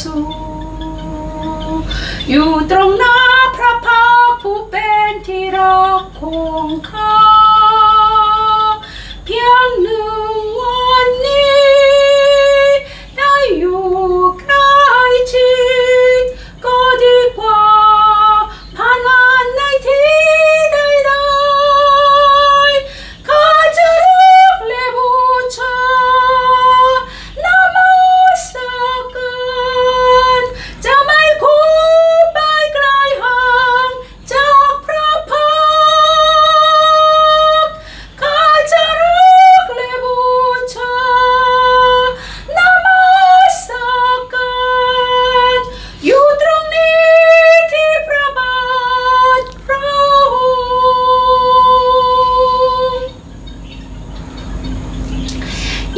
ซู อยู่ตรงหน้าพระพักตร์ผู้เป็นที่รักของข้า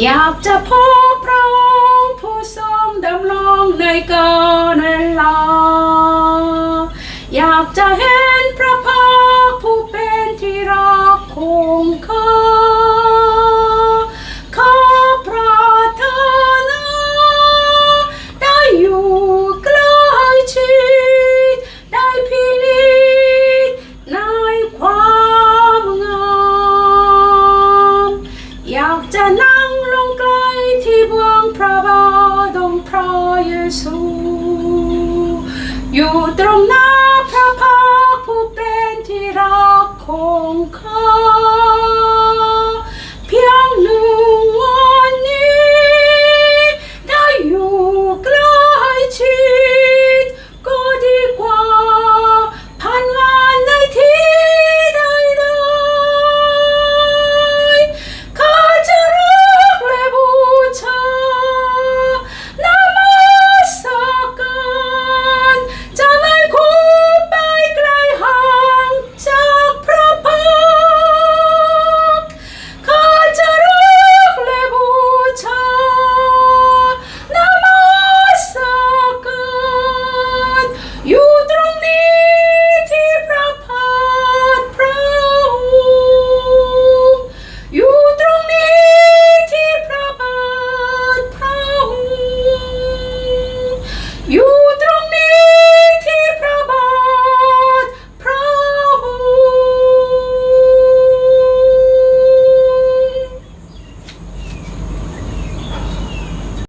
อยากจะพบพระองค์ผู้ทรงดำรงในกาลเวลาอยากจะเห็นพระพักผู้เป็นที่รักของข้าขอปรารถนาได้อยู่ใกล้ชิดได้พินิจในความงามอยากจะนั่ สูอยู่ตรงหน้าพระพักผู้เป็นที่รักของขา you